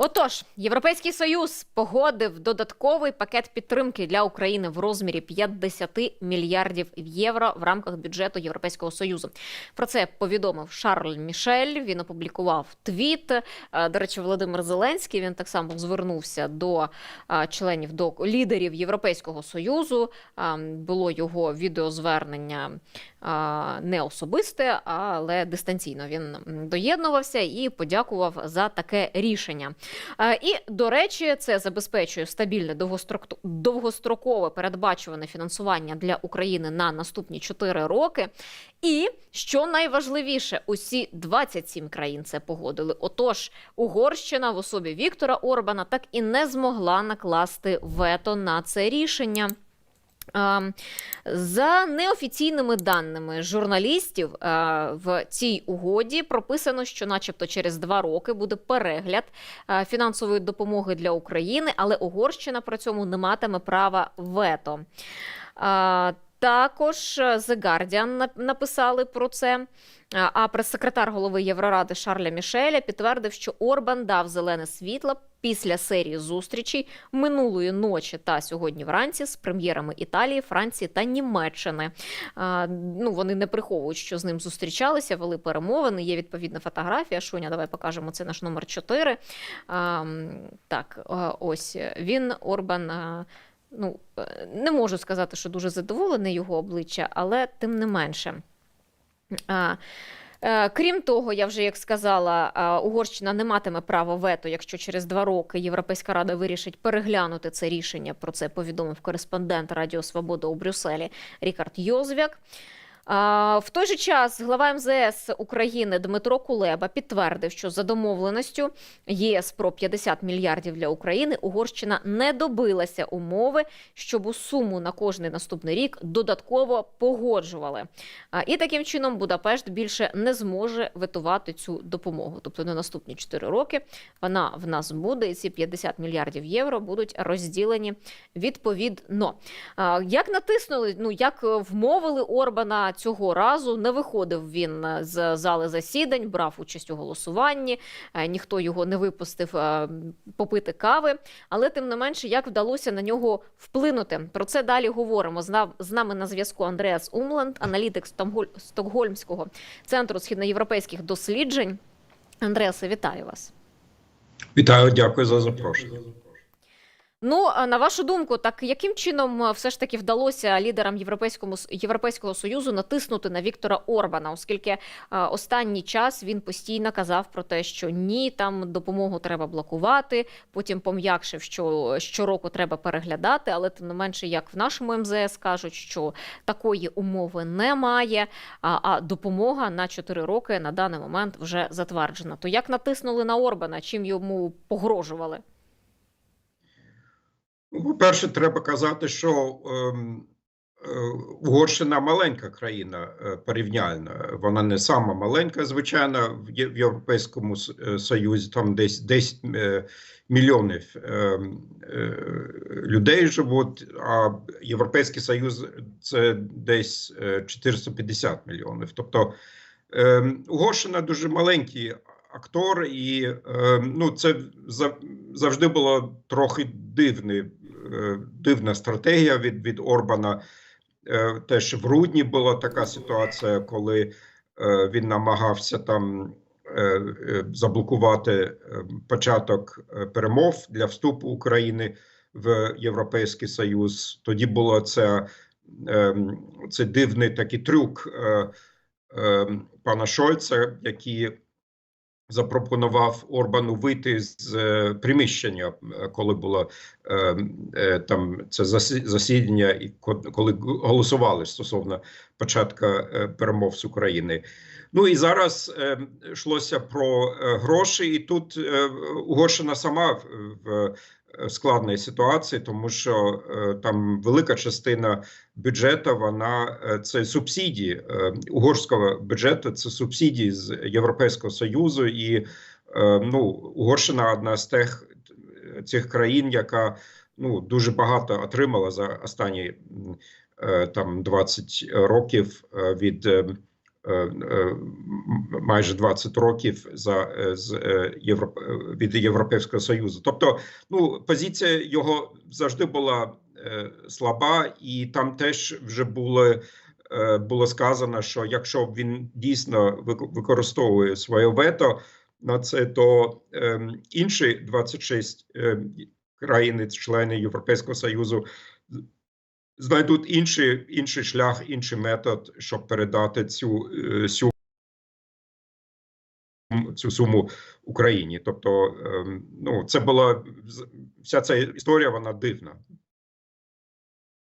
Отож, Європейський Союз погодив додатковий пакет підтримки для України в розмірі 50 мільярдів євро в рамках бюджету Європейського Союзу. Про це повідомив Шарль Мішель. Він опублікував твіт. Е, До речі, Володимир Зеленський він так само звернувся до е, членів до лідерів Європейського Союзу. Е, Було його відеозвернення не особисте, але дистанційно він доєднувався і подякував за таке рішення. Е, І, до речі, це забезпечує стабільне довгострок- довгострокове передбачуване фінансування для України на наступні 4 роки. І що найважливіше, усі 27 країн це погодили. Отож, Угорщина в особі Віктора Орбана так і не змогла накласти вето на це рішення. За неофіційними даними журналістів, в цій угоді прописано, що, начебто, через два роки буде перегляд фінансової допомоги для України, але Угорщина при цьому не матиме права вето. Е, Також е, The Guardian написали про це. Е, А прес-секретар голови Євроради Шарля Мішеля підтвердив, що Орбан дав зелене світло після серії зустрічей минулої ночі та сьогодні вранці з прем'єрами Італії, Франції та Німеччини. А, ну вони не приховують, що з ним зустрічалися, вели перемовини. Є відповідна фотографія. Шуня, давай покажемо. Це наш номер 4. А, так, ось він Орбан. Ну, е, не можу сказати, що дуже задоволений його обличчя, але тим не менше. А, е, Крім того, я вже як сказала, Угорщина не матиме права вето, якщо через два роки Європейська рада вирішить переглянути це рішення. Про це повідомив кореспондент Радіо Свобода у Брюсселі Рікард Йозвяк. В той же час глава МЗС України Дмитро Кулеба підтвердив, що за домовленістю ЄС про 50 мільярдів для України Угорщина не добилася умови, щоб у суму на кожний наступний рік додатково погоджували. І таким чином Будапешт більше не зможе ветувати цю допомогу. Тобто на наступні 4 роки вона в нас буде, і ці 50 мільярдів євро будуть розділені відповідно. Як натиснули, ну як е, вмовили Орбана цього разу, не виходив він е, з зали засідань, брав участь у голосуванні, е, ніхто його не випустив е, попити кави. Але тим не менше, як вдалося на нього вплинути. Про це далі говоримо. З нам- З нами на зв'язку Андреас Умланд, аналітик Стокголь- Стокгольмського центру східноєвропейських досліджень. Андреасе, вітаю вас. Вітаю, дякую за запрошення. Ну, на вашу думку, так яким чином е, все ж таки вдалося лідерам Європейському Європейського союзу натиснути на Віктора Орбана, оскільки е, останній час він постійно казав про те, що ні, там допомогу треба блокувати. Потім пом'якшив, що щороку треба переглядати, але тим не менше, як в нашому МЗС кажуть, що такої умови немає. А, а допомога на 4 роки на даний момент вже затверджена. То як натиснули на Орбана, чим йому погрожували? Ну, По-перше, треба казати, що ем, е, Угорщина маленька країна е, порівняльна. Вона не сама маленька, звичайно, в Європейському е, Союзі там десь 10 е, мільйонів ем, людей живуть, а Європейський Союз це десь е, 450 мільйонів. Тобто ем, Угорщина дуже маленький актор, і е, ну, це завжди було трохи дивний, е, дивна стратегія від, від Орбана. Е, Теж в грудні була така ситуація, коли е, він намагався там е, заблокувати початок перемов для вступу України в Європейський Союз. Тоді було це, е, це дивний такий трюк е, е, пана Шольца, який запропонував Орбану вийти з е, приміщення, е, коли було е, е, там це засі- засідання, і ко- коли голосували стосовно початку е, перемов з України. Ну і зараз е, йшлося про е, гроші, і тут е, Угорщина сама в, в складній ситуації, тому що е, там велика частина бюджету вона е, це субсидії е, угорського бюджету, це субсидії з Європейського союзу, і ну Угорщина одна з тих цих країн, яка ну дуже багато отримала за останні там 20 років від майже 20 років за е, з е, Європ... е, від Європейського Союзу. Тобто, ну позиція його завжди була е, слаба, і там теж вже були. е, Було сказано, що якщо він дійсно використовує своє вето на це, то ем, інші 26 ем, країни, члени Європейського Союзу, знайдуть інший, інший шлях, інший метод, щоб передати цю, е, цю, цю суму Україні. Тобто, ем, ну, це була вся ця історія, вона дивна.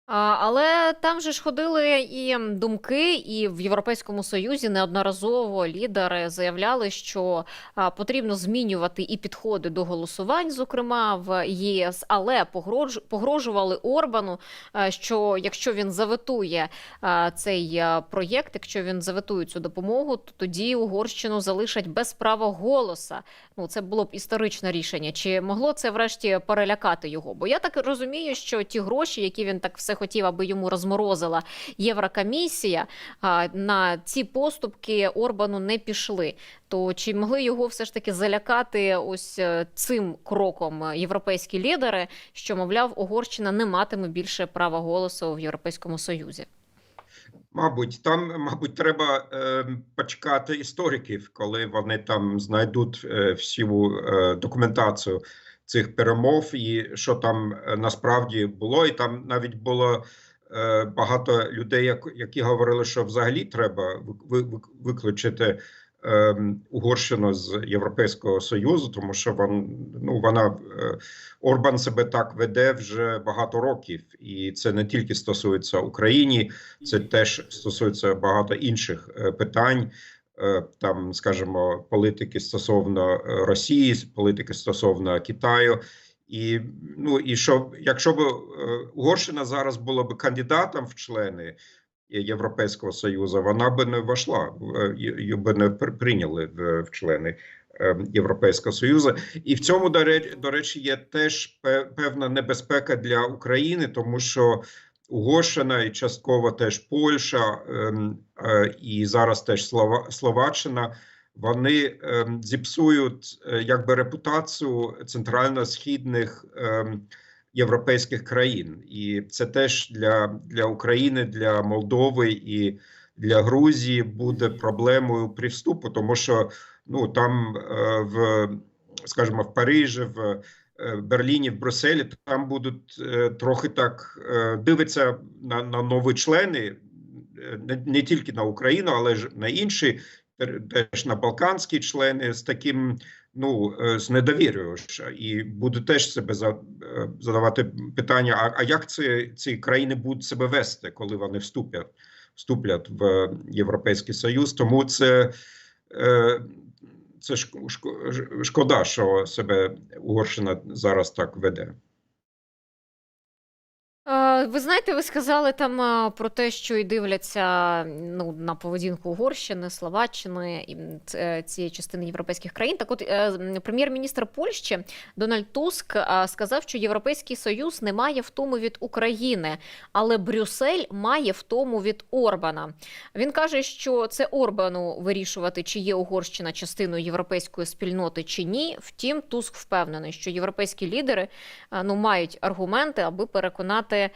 А, Але там же ж ходили і думки, і в Європейському Союзі неодноразово лідери заявляли, що а, потрібно змінювати і підходи до голосувань, зокрема в ЄС, але погрож- погрожували Орбану, а, що якщо він заветує а, цей проєкт, якщо він заветує цю допомогу, то тоді Угорщину залишать без права голоса. Ну це було б історичне рішення. Чи могло це врешті перелякати його? Бо я так розумію, що ті гроші, які він так все хотів, аби йому розморозила Єврокомісія, на ці поступки Орбану не пішли. То чи могли його все ж таки залякати ось е, цим кроком європейські лідери, що мовляв, Угорщина не матиме більше права голосу в Європейському Союзі? Мабуть, там, мабуть, треба е, почекати істориків, коли вони там знайдуть е, всю е, документацію цих перемов і що там е, насправді було. І там навіть було е, багато людей, як, які говорили, що взагалі треба ви- ви- виключити е, Угорщину з Європейського Союзу, тому що вон, ну, вона е, Орбан себе так веде вже багато років, і це не тільки стосується України. Це теж стосується багато інших питань, там, скажімо, політики стосовно е, Росії, політики стосовно Китаю. І ну і що, якщо б е, Угорщина зараз була б кандидатом в члени Європейського Союзу, вона би не війшла, її би не при- прийняли в, члени е, Європейського Союзу. І в цьому, до речі, є теж певна небезпека для України, тому що Угорщина і частково теж Польща ем, е, і зараз теж Словаччина. Вони ем, зіпсують е, якби репутацію центрально-східних ем, європейських країн, і це теж для, для України, для Молдови і для Грузії буде проблемою при вступу, тому що ну там е, в скажімо в Парижі, в Берліні, в Брюсселі, там будуть е, трохи так е, дивитися на, на нові члени, е, не, не тільки на Україну, але ж на інші, теж на балканські члени з таким. Ну, е, з недовір'ю ж, і буде теж себе за, е, задавати питання: а, а як ці, ці країни будуть себе вести, коли вони вступлять, вступлять в Європейський Союз? Тому це, е, це шк- шк- шкода, що себе Угорщина зараз так веде. Ви знаєте, ви сказали там е, про те, що і дивляться ну, на поведінку Угорщини, Словаччини і е, цієї частини європейських країн. Так от е, прем'єр-міністр Польщі Дональд Туск сказав, що Європейський Союз не має втому від України, але Брюссель має втому від Орбана. Він каже, що це Орбану вирішувати, чи є Угорщина частиною європейської спільноти чи ні. Втім, Туск впевнений, що європейські лідери ну, мають аргументи, аби переконати.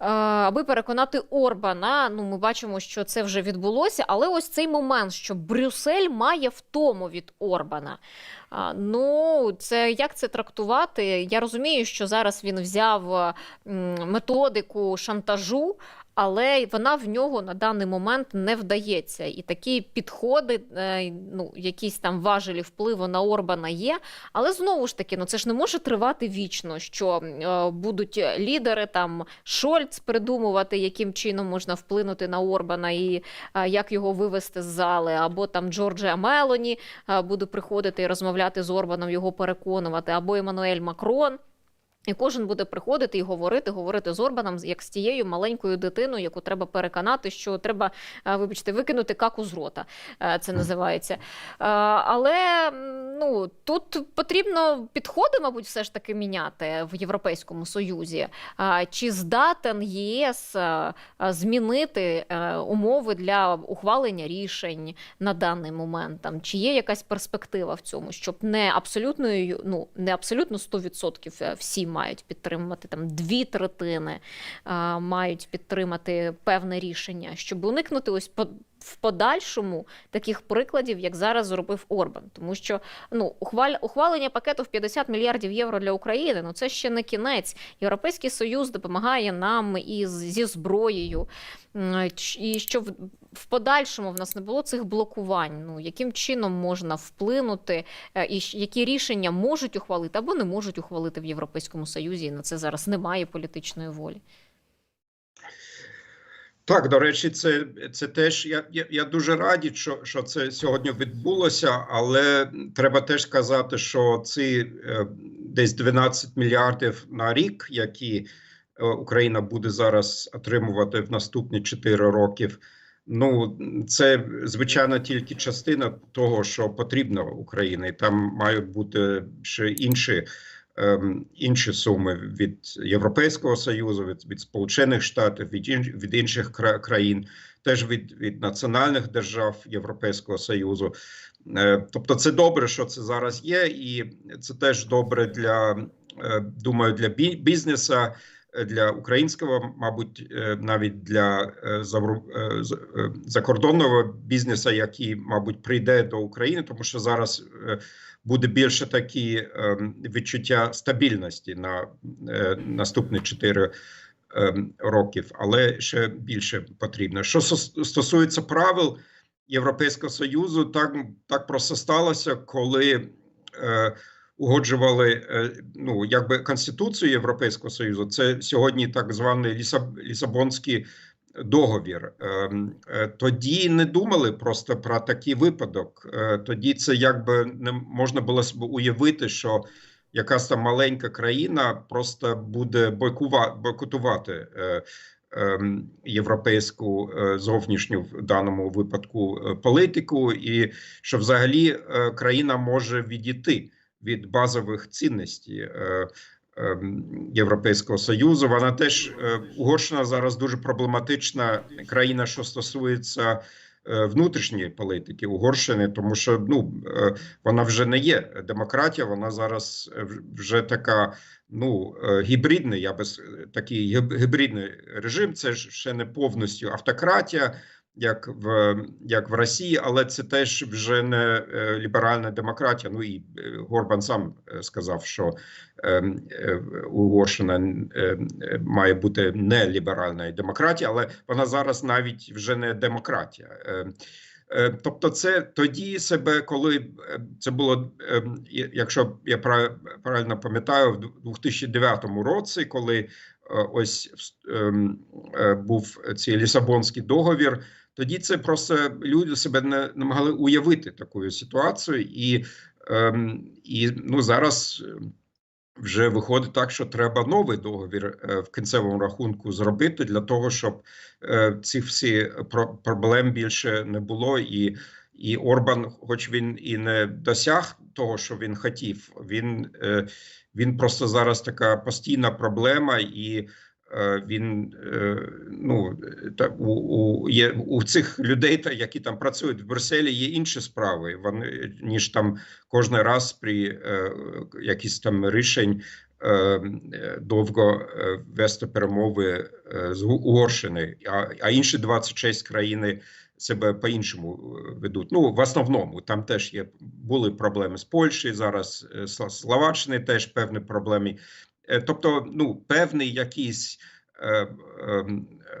Е, Аби переконати Орбана, ну ми бачимо, що це вже відбулося. Але ось цей момент, що Брюссель має втому від Орбана. Ну, це як це трактувати? Я розумію, що зараз він взяв методику шантажу, але вона в нього на даний момент не вдається. І такі підходи, е, ну, якісь там важелі впливу на Орбана є. Але знову ж таки, ну це ж не може тривати вічно, що е, будуть лідери там Шольц придумувати, яким чином можна вплинути на Орбана і е, як його вивести з зали, або там Джорджія Мелоні буде приходити і розмовляти з Орбаном, його переконувати, або Еммануель Макрон. І кожен буде приходити і говорити, говорити з Орбаном, як з тією маленькою дитиною, яку треба переконати, що треба, е, вибачте, викинути каку з рота. е, Це називається. Е, Але ну тут потрібно підходи, мабуть, все ж таки міняти в Європейському Союзі. Чи здатен ЄС змінити умови для ухвалення рішень на даний момент? Там чи є якась перспектива в цьому, щоб не абсолютною, ну не абсолютно 100% всі мають підтримувати там дві третини мають підтримати певне рішення, щоб уникнути ось. В подальшому таких прикладів, як зараз зробив Орбан, тому що ну ухваль, ухвалення пакету в 50 мільярдів євро для України. Ну це ще не кінець. Європейський союз допомагає нам із зі зброєю. І що в, в подальшому в нас не було цих блокувань. Ну яким чином можна вплинути, е, і які рішення можуть ухвалити або не можуть ухвалити в Європейському Союзі. І на це зараз немає політичної волі. Так, до речі, це, це теж я, я, я дуже радий, що, що це сьогодні відбулося, але треба теж сказати, що ці е, десь 12 мільярдів на рік, які е, Україна буде зараз отримувати в наступні 4 роки. Ну, це звичайно тільки частина того, що потрібно Україні. Там мають бути ще інші інші суми від Європейського союзу, від, від Сполучених Штатів, від, інш, від інших кра- країн, теж від, від національних держав Європейського союзу. Е, тобто, це добре, що це зараз є, і це теж добре для е, думаю, для бі- бізнесу. Для українського, мабуть, е, навіть для е, е, закордонного бізнесу, який, мабуть, прийде до України, тому що зараз буде більше такі ем, відчуття стабільності на наступні 4 ем, років, але ще більше потрібно. Що стосується правил Європейського Союзу, так, так просто сталося, коли угоджували е, ну, якби Конституцію Європейського Союзу. Це сьогодні так званий Лісаб, Лісабонський договір. Ем, е, Тоді не думали просто про такий випадок. Е, Тоді це якби не можна було уявити, що якась там маленька країна просто буде бойкува- бойкотувати ем, європейську зовнішню в даному випадку політику, і що взагалі країна може відійти від базових цінностей. е, ем, Європейського союзу вона теж е, Угорщина зараз дуже проблематична країна, що стосується е, внутрішньої політики Угорщини, тому що ну е, вона вже не є демократія, вона зараз е, вже така. Ну, е, гібридний, я би такий гібридний режим. Це ще не повністю автократія, як в як в Росії, але це теж вже не е, ліберальна демократія. Ну і е, Горбан сам е, сказав, що Угорщина має бути не ліберальною демократією, але вона зараз навіть вже не демократія. Тобто, це тоді себе, коли це було, якщо я пра- правильно пам'ятаю, в 2009 році, коли ось ем, був цей Лісабонський договір, тоді це просто люди себе не, могли уявити таку ситуацію, і, ем, і ну зараз. е, Вже виходить так, що треба новий договір е, в кінцевому рахунку зробити для того, щоб е, цих всі про- проблем більше не було. І, і Орбан, хоч він і не досяг того, що він хотів, він, е, він просто зараз така постійна проблема, і він е, ну та у, у є у цих людей, та які там працюють в Брюсселі, є інші справи. Вони ніж там кожен раз при е, якісь там рішень е, е, довго е, вести перемови е, з Угорщини, а, а інші 26 країни себе по-іншому е, ведуть. Ну, в основному там теж є були проблеми з Польщею, зараз е, Словаччини теж певні проблеми. Е, Тобто, ну, певні якісь е, е,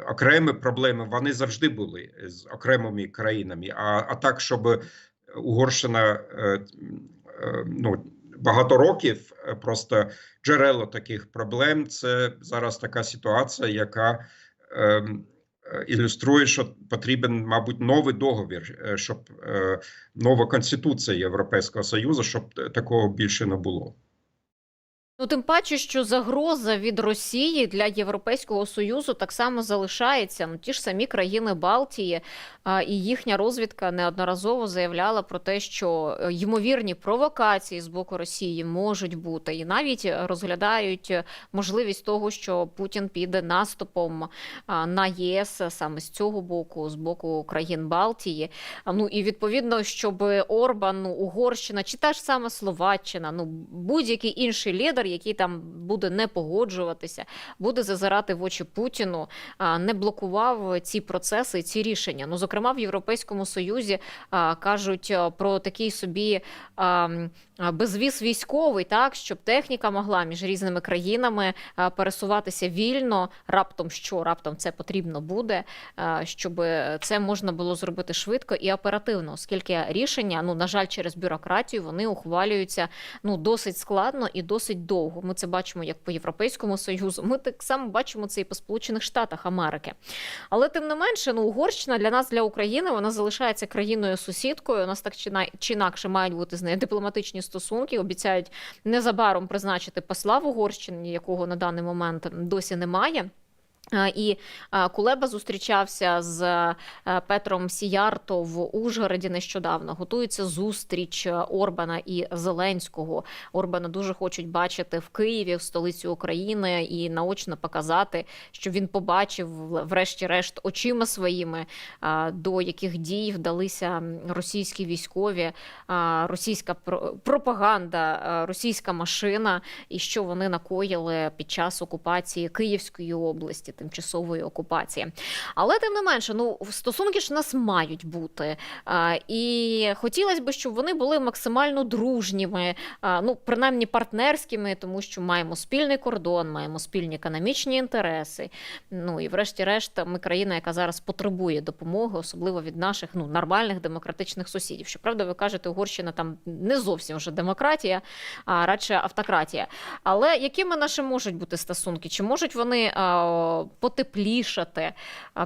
окремі проблеми вони завжди були з окремими країнами. А, а так, щоб Угорщина ну, багато років просто джерело таких проблем. Це зараз така ситуація, яка ілюструє, що потрібен, мабуть, новий договір, щоб нова конституція Європейського Союзу, щоб такого більше не було. Ну, тим паче, що загроза від Росії для Європейського союзу так само залишається. Ну, ті ж самі країни Балтії а, і їхня розвідка неодноразово заявляла про те, що е, ймовірні провокації з боку Росії можуть бути, і навіть розглядають е, можливість того, що Путін піде наступом на ЄС саме з цього боку, з боку країн Балтії. Ну і відповідно, щоб Орбан, ну, Угорщина чи та ж сама Словаччина, ну будь-який інший лідер, який там буде не погоджуватися, буде зазирати в очі Путіну, не блокував ці процеси, ці рішення. Ну, зокрема, в Європейському Союзі кажуть про такий собі безвіз військовий, так щоб техніка могла між різними країнами пересуватися вільно. Раптом що раптом це потрібно буде, щоб це можна було зробити швидко і оперативно, оскільки рішення, ну на жаль, через бюрократію вони ухвалюються ну досить складно і досить довго. Ми це бачимо як по Європейському Союзу. Ми так само бачимо це і по Сполучених Штатах Америки. Але тим не менше, ну Угорщина для нас, для України, вона залишається країною сусідкою. У нас так чи на- чи інакше мають бути з нею дипломатичні стосунки. Обіцяють незабаром призначити посла в Угорщині, якого на даний момент досі немає. А, І Кулеба зустрічався з е, Петром Сіярто в Ужгороді нещодавно. Готується зустріч е, Орбана і Зеленського. Орбана дуже хочуть бачити в Києві, в столиці України, і наочно показати, щоб він побачив, врешті-решт, очима своїми, до яких дій вдалися російські військові, російська про- пропаганда, російська машина, і що вони накоїли під час окупації Київської області, тимчасової окупації. Але тим не менше, ну стосунки ж в нас мають бути. А, і хотілося б, щоб вони були максимально дружніми, а, ну принаймні партнерськими, тому що маємо спільний кордон, маємо спільні економічні інтереси. Ну і врешті-решт, ми країна, яка зараз потребує допомоги, особливо від наших ну нормальних демократичних сусідів. Щоправда, ви кажете, Угорщина там не зовсім вже демократія, а радше автократія. Але якими наші можуть бути стосунки? Чи можуть вони а, потеплішати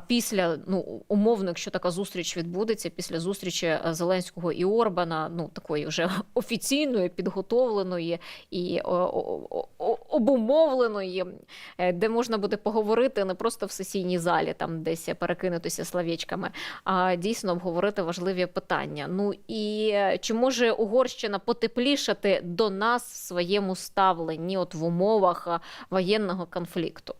після ну умовно, якщо така зустріч відбудеться, після зустрічі е, Зеленського і Орбана, ну такої вже офіційної, підготовленої і обумовленої, е, де можна буде поговорити не просто в сесійній залі, там десь перекинутися словечками, а дійсно обговорити важливі питання. Ну і е, чи може Угорщина потеплішати до нас в своєму ставленні, от в умовах воєнного конфлікту?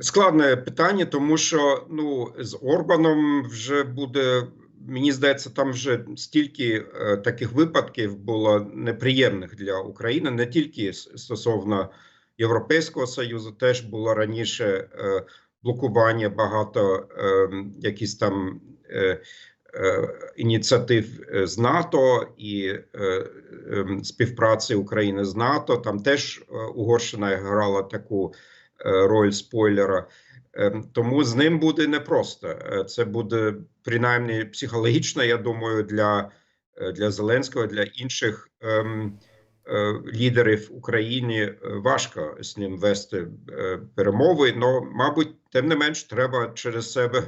Складне питання, тому що ну з Орбаном вже буде. Мені здається, там вже стільки е, таких випадків було неприємних для України, не тільки стосовно Європейського союзу, теж було раніше е, блокування багато е, якісь там е, е, ініціатив е, з НАТО і е, е, співпраці України з НАТО. Там теж е, Угорщина грала таку роль спойлера. Е, Тому з ним буде непросто. Е, Це буде принаймні психологічно, я думаю, для, е, для Зеленського, для інших ем, е, лідерів України е, важко з ним вести е, перемови. але, мабуть, тим не менш, треба через себе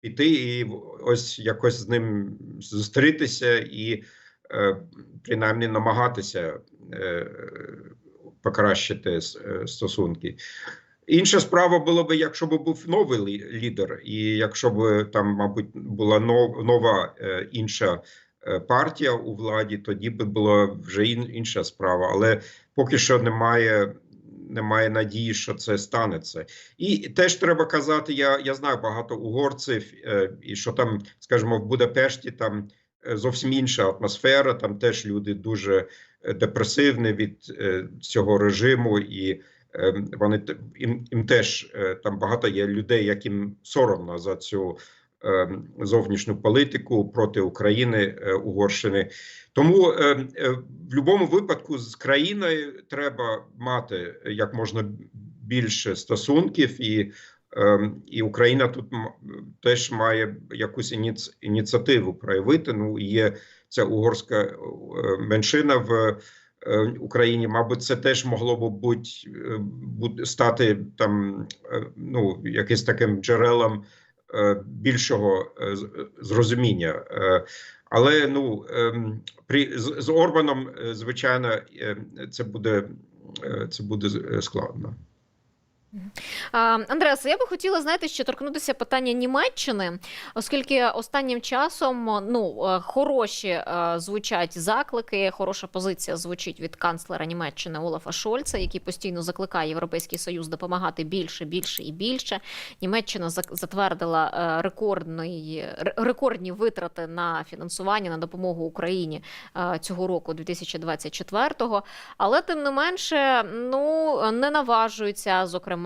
піти і ось якось з ним зустрітися і е, принаймні намагатися е, покращити е, стосунки. Інша справа було б, якщо б був новий лідер, і якщо б там, мабуть, була нов- нова е, інша е, партія у владі, тоді б була вже інша справа. Але поки що немає, немає надії, що це станеться. І теж треба казати: я, я знаю багато угорців, е, і що там, скажімо, в Будапешті там зовсім інша атмосфера. Там теж люди дуже депресивні від цього режиму і. Е, Вони їм, їм теж е, там багато є людей, яким соромно за цю е, зовнішню політику проти України е, Угорщини. Тому е, е, в будь-якому випадку з країною треба мати як можна більше стосунків, і, і Україна тут теж має якусь ініц, ініціативу проявити. Ну є ця угорська меншина в Україні, мабуть, це теж могло б бути е, стати там е, ну якимось таким джерелом е, більшого е, зрозуміння. Е, Але ну ем, при з, з Орбаном, е, звичайно, е, це буде е, це буде е, складно. Андреас, я би хотіла знаєте, ще торкнутися питання Німеччини, оскільки останнім часом ну е, хороші е, звучать заклики, хороша позиція звучить від канцлера Німеччини Олафа Шольца, який постійно закликає Європейський Союз допомагати більше, більше і більше. Німеччина затвердила е, рекордний рекордні витрати на фінансування на допомогу Україні цього року, 2024-го. Але тим не менше, ну не наважується, зокрема,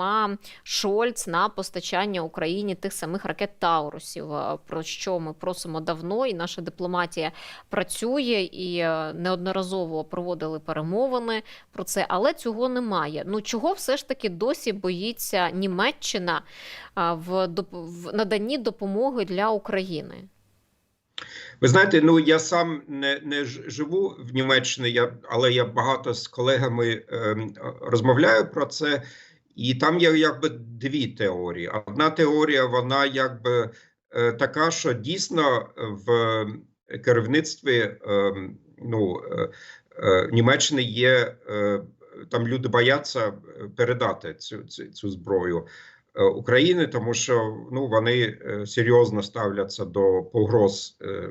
Шольц на постачання Україні тих самих ракет Таурусів, е, про що ми просимо давно, і наша дипломатія працює і е, неодноразово проводили перемовини про це, але цього немає. Ну чого все ж таки досі боїться Німеччина е, в, наданні допомоги для України? Ви знаєте, ну я сам не, не живу в Німеччині, я, але я багато з колегами ем, розмовляю про це, і там є якби дві теорії. Одна теорія, вона якби е, така, що дійсно в керівництві ну, е, е, Німеччини є е, там люди бояться передати цю, цю, цю зброю. е, України, тому що ну вони е, серйозно ставляться до погроз е,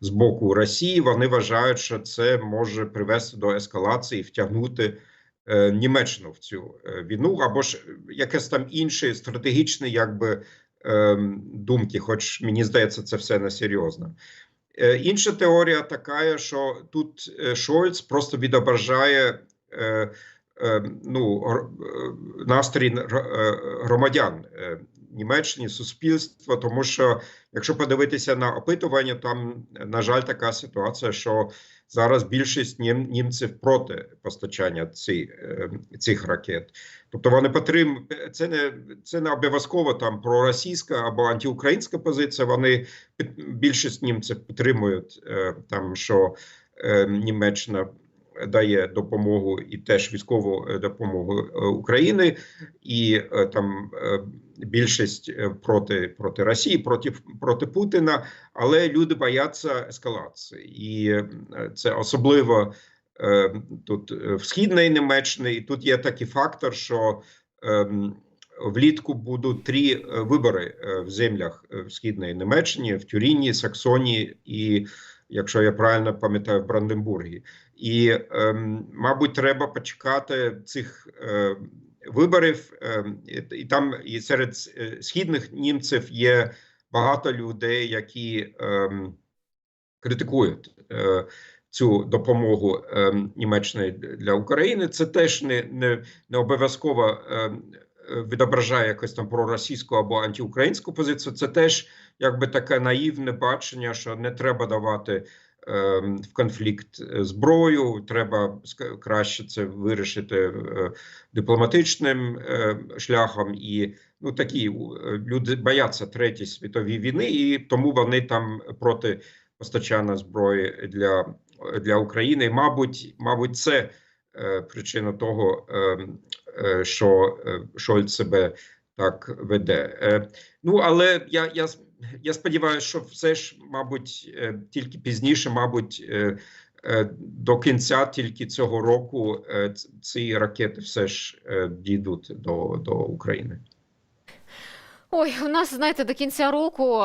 з, боку Росії. Вони вважають, що це може привести до ескалації, втягнути е, Німеччину в цю е, війну, або ж якесь там інше стратегічне, якби ем, думки, хоч мені здається, це все не серйозно. Е, Інша теорія така, що тут е, Шольц просто відображає е, е, ну, е, настрій е, громадян е, Німеччини, суспільства, тому що якщо подивитися на опитування, там, на жаль, така ситуація, що зараз більшість нім, німців проти постачання ці, е, цих ракет. Тобто вони потрим це не, це не обов'язково там проросійська або антиукраїнська позиція, вони більшість німців підтримують е, там, що е, Німеччина дає допомогу і теж військову е, допомогу е, України, і е, там більшість проти, проти Росії, проти, проти Путіна, але люди бояться ескалації, і це особливо тут в східній Німеччині. І тут є такий фактор, що ем, влітку будуть три вибори в землях в східної Німеччині, в Тюріні, Саксонії і, якщо я правильно пам'ятаю, в Бранденбургі. І, ем, мабуть, треба почекати цих е, виборів, ем, і, там і серед е, східних німців є багато людей, які ем, критикують е, цю допомогу Німеччини для України. Це теж не, не, не обов'язково відображає якось там проросійську або антиукраїнську позицію. Це теж якби таке наївне бачення, що не треба давати в конфлікт е, зброю, треба краще це вирішити е, дипломатичним е, шляхом і. Ну, такі люди бояться третьої світової війни, і тому вони там проти постачання зброї для, для України. Мабуть, мабуть, це причина того, е, е, що Шольц себе так веде. Ну, але я, я, я сподіваюся, що все ж, мабуть, е, тільки пізніше, мабуть, е, е, до кінця тільки цього року ці ракети все ж дійдуть до, до України. Ой, у нас, знаєте, до кінця року,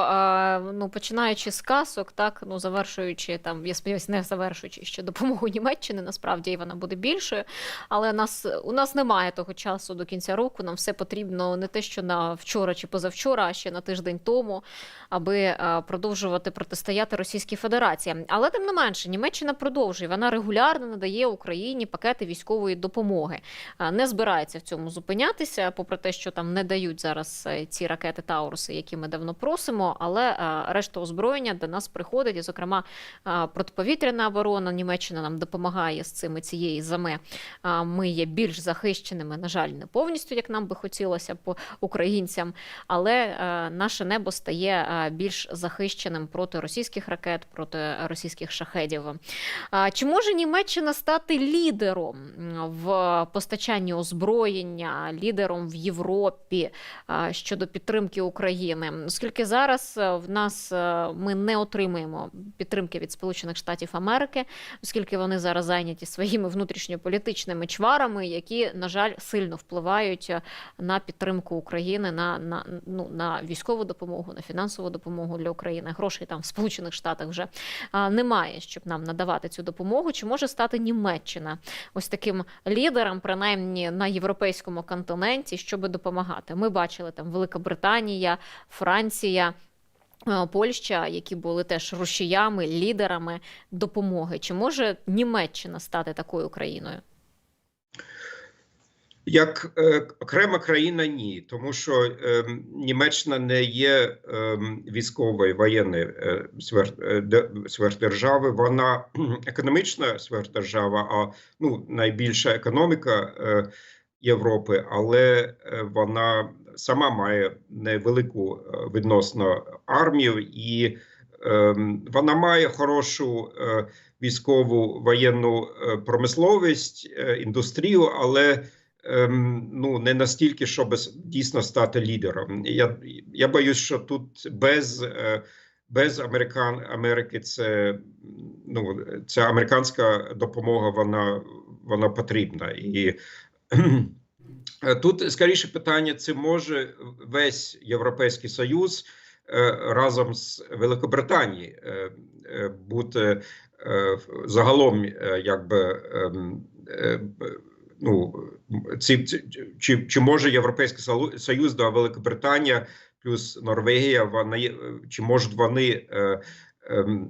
ну починаючи з касок, так ну завершуючи там, я сподіваюся, не завершуючи ще допомогу Німеччини, насправді і вона буде більшою. Але нас у нас немає того часу до кінця року. Нам все потрібно не те, що на вчора чи позавчора, а ще на тиждень тому, аби продовжувати протистояти Російській Федерації. Але тим не менше, Німеччина продовжує. Вона регулярно надає Україні пакети військової допомоги. Не збирається в цьому зупинятися, попри те, що там не дають зараз е, ці ракети Тауруси, які ми давно просимо. Але е, решта озброєння до нас приходить, і, зокрема, е, протиповітряна оборона Німеччина нам допомагає з цими цієї зими. Ми є більш захищеними, на жаль, не повністю, як нам би хотілося по українцям, але е, наше небо стає е, більш захищеним проти російських ракет, проти російських шахедів. Чи може Німеччина стати лідером в постачанні озброєння, лідером в Європі щодо підтримки підтримки України, оскільки зараз е, в нас е, ми не отримуємо підтримки від Сполучених Штатів Америки, оскільки вони зараз зайняті своїми внутрішньополітичними чварами, які на жаль сильно впливають е, на підтримку України, на, на, ну, на військову допомогу, на фінансову допомогу для України. Грошей там в Сполучених Штатах вже немає, щоб нам надавати цю допомогу. Чи може стати Німеччина ось таким лідером, принаймні на європейському континенті, щоб допомагати? Ми бачили там Велика Британія, Франція. е, Польща, які були теж рушіями, лідерами допомоги, чи може Німеччина стати такою країною? Як е, окрема країна, ні, тому що е, Німеччина не є е, військовою воєнною е, е, де- сверхдержави, вона економічна сверхдержава, а ну, найбільша економіка е, Європи, але е, вона сама має невелику е, відносно армію, і е, вона має хорошу е, військову воєнну е, промисловість, індустрію, але ем, ну не настільки, щоб дійсно стати лідером. Я, я боюсь, що тут без, е, без Американ, Америки це ну ця американська допомога, вона, вона потрібна і. Е, Тут скоріше питання: чи може весь Європейський Союз е, разом з Великобританією е, бути загалом, якби ем, ну, ці, чи, чи може Європейський Союз до Великобританія плюс Норвегія, вони чи можуть вони ем,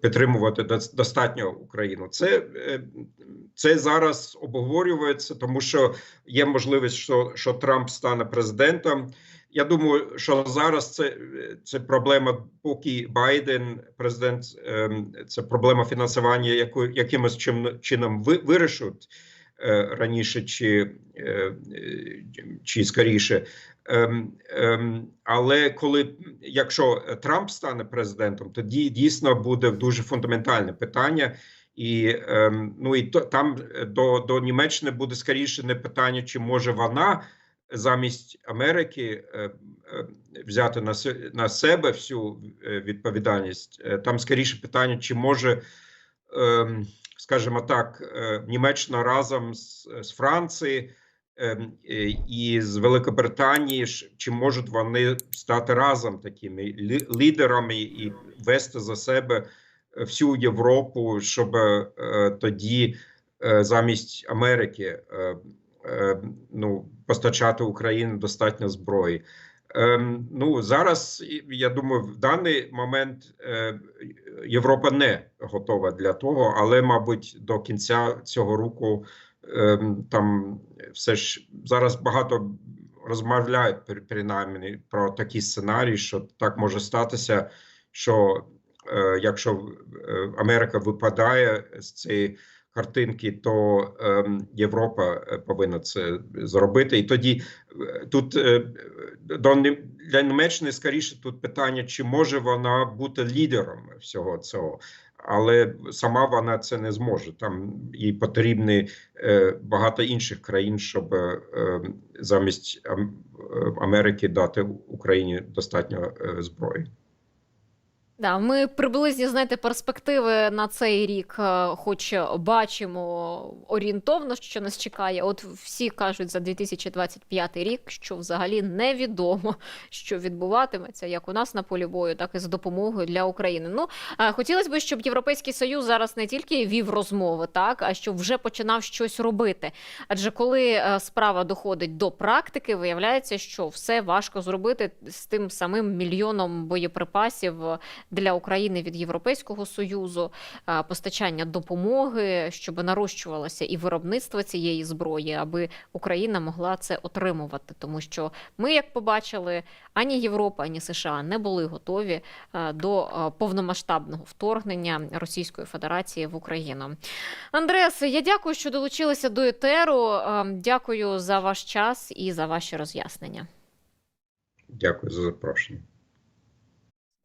підтримувати дос- достатньо Україну? Це, е, це зараз обговорюється, тому що є можливість, що, що Трамп стане президентом. Я думаю, що зараз це, це проблема, поки Байден президент, ем, це проблема фінансування, яку якимось чином ви, вирішуть е, раніше чи, е, е, чи скоріше. Ем, ем, але коли якщо Трамп стане президентом, тоді дійсно буде дуже фундаментальне питання. І ем, ну і то там до, до Німеччини буде скоріше не питання, чи може вона замість Америки е, е, взяти на, на себе всю е, відповідальність. Е, Там скоріше питання, чи може, скажімо так, е, Німеччина разом з, з Францією ем, е, і з Великобританії, чи можуть вони стати разом такими лідерами і вести за себе всю Європу, щоб е, тоді е, замість Америки е, е, ну, постачати Україні достатньо зброї. Ем, ну зараз я думаю, в даний момент е, Європа не готова для того, але мабуть до кінця цього року ем, там все ж зараз багато розмовляють принаймні про такі сценарії, що так може статися, що е, якщо е, Америка випадає з цієї картинки, то ем, Європа е, повинна це зробити. І тоді е, тут е, для Німеччини скоріше тут питання, чи може вона бути лідером всього цього. Але сама вона це не зможе. Там їй потрібні багато інших країн, щоб е, замість Ам- Америки дати Україні достатньо зброї. Да, ми приблизні знаєте перспективи на цей рік, е, хоч бачимо орієнтовно, що нас чекає. От всі кажуть за 2025 рік, що взагалі невідомо, що відбуватиметься як у нас на полі бою, так і з допомогою для України. Ну е, хотілося б, щоб Європейський Союз зараз не тільки вів розмови, так а щоб вже починав щось робити. Адже коли е, справа доходить до практики, виявляється, що все важко зробити з тим самим мільйоном боєприпасів для України від Європейського союзу, е, постачання допомоги, щоб нарощувалося і виробництво цієї зброї, аби Україна могла це отримувати. Тому що ми, як побачили, ані Європа, ані США не були готові е, до е, повномасштабного вторгнення Російської Федерації в Україну. Андреас, я дякую, що долучилися до етеру. Дякую за ваш час і за ваші роз'яснення. Дякую за запрошення.